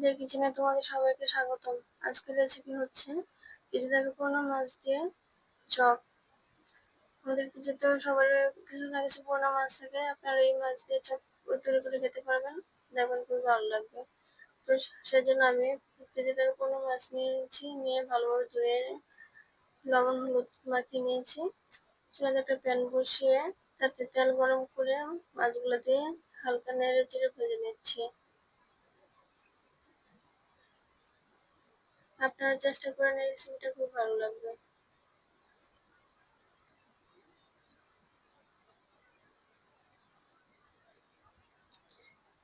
দিয়ে কিচেনে তোমাদের সবাইকে স্বাগতম। আজকের রেসিপি হচ্ছে থেকে কোনো মাছ দিয়ে চপ। আমাদের পিজেতে সবার কিছু না কিছু পুরোনো মাছ থাকে। আপনারা এই মাছ দিয়ে চপ তৈরি করে খেতে পারবেন। দেখবেন খুবই ভালো লাগবে। তো সেজন্য আমি পিজে থেকে কোনো মাছ নিয়েছি, নিয়ে ভালোভাবে ধুয়ে লবণ হলুদ মাখিয়ে নিয়েছি। চুলাতে একটা প্যান বসিয়ে তাতে তেল গরম করে মাছগুলো দিয়ে হালকা নেড়ে চেড়ে ভেজে নিচ্ছি। আপনারা চেষ্টা করেন এই রেসিপিটা খুব ভালো লাগবে।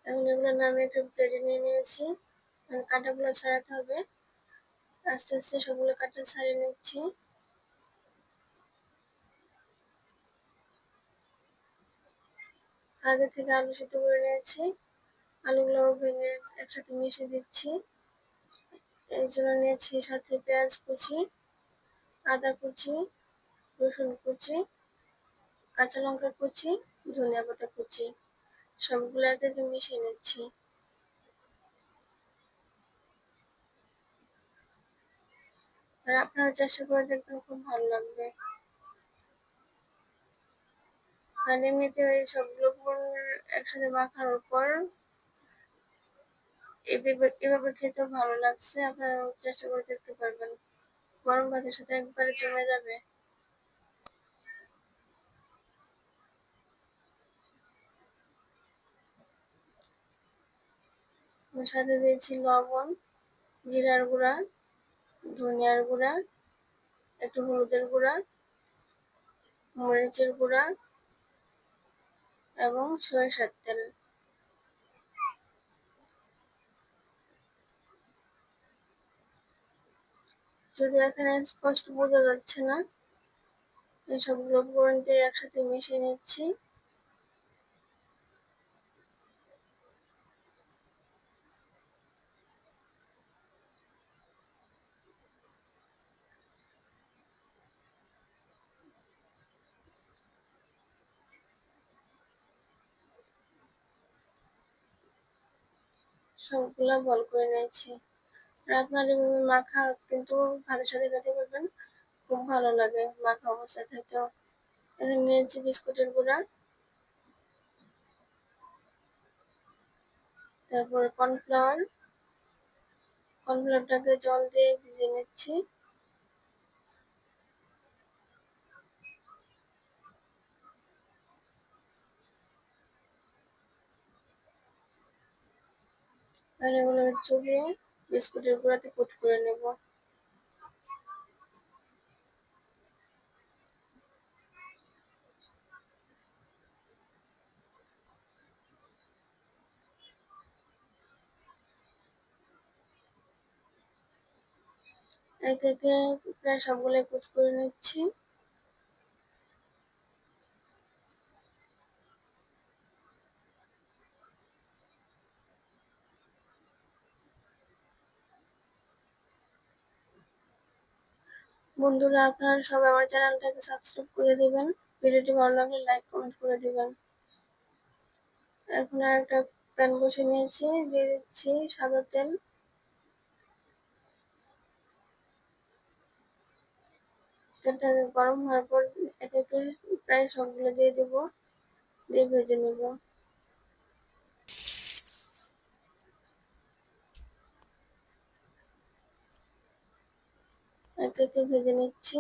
এখন এগুলো নামে একটু প্লেটে নিয়ে নিয়েছি। কাঁটাগুলো ছাড়াতে হবে। আস্তে আস্তে সবগুলো কাটা ছাড়িয়ে নিচ্ছি। আগে থেকে আলু সিদ্ধ করে নিয়েছি। আলুগুলো ভেঙে একসাথে মিশিয়ে দিচ্ছি। এই জন্য নিয়েছি সাথে পেঁয়াজ কুচি, আদা কুচি, রসুন কুচি, কাঁচা লঙ্কা কুচি, ধনিয়া পাতা কুচি, সবগুলো একে মিশিয়ে নিচ্ছি। আর আপনারা চেষ্টা করে দেখবেন খুব ভালো লাগবে। আর এমনিতে সবগুলো একসাথে মাখানোর পর এভাবে খেতেও ভালো লাগছে আপনারা চেষ্টা করে দেখতে পারবেন। গরম ভাতের সাথে একবারে জমে যাবে। সাথে দিয়েছি লবণ, জিরার গুঁড়া, ধনিয়ার গুঁড়া, একটু হলুদের গুঁড়া, মরিচের গুঁড়া এবং সরিষার তেল। যদি এখানে স্পষ্ট বোঝা যাচ্ছে না, এই সবগুলো দিয়ে একসাথে মিশিয়ে নিচ্ছি। সবগুলা বল করে নিয়েছি। আপনার মাখা কিন্তু ভাতের সাথে খেতে পারবেন। খুব ভালো লাগে মাখা অবস্থায় খেতেও। এখানে নিয়েছি বিস্কুটের গুঁড়া। তারপরে কর্নফ্লাওয়ার। কর্নফ্লাওয়ারটাকে জল দিয়ে ভিজিয়ে নিচ্ছি। আর এগুলো চুবিয়ে বিস্কুটের গুঁড়াতে কোট করে নেব। একে একে প্রায় সবগুলো কোট করে নিচ্ছি। বন্ধুরা, আপনারা সবাই আমার চ্যানেলটাকে সাবস্ক্রাইব করে দিবেন। ভিডিওটি ভালো লাগলে লাইক কমেন্ট করে দিবেন। এখন একটা প্যান বসে নিয়েছি, দিয়ে দিচ্ছি সাদা তেল। তেলটা গরম হওয়ার পর এক একে প্রায় সবগুলো দিয়ে দেব, দিয়ে ভেজে নেব। এক একে ভেজে নিচ্ছি।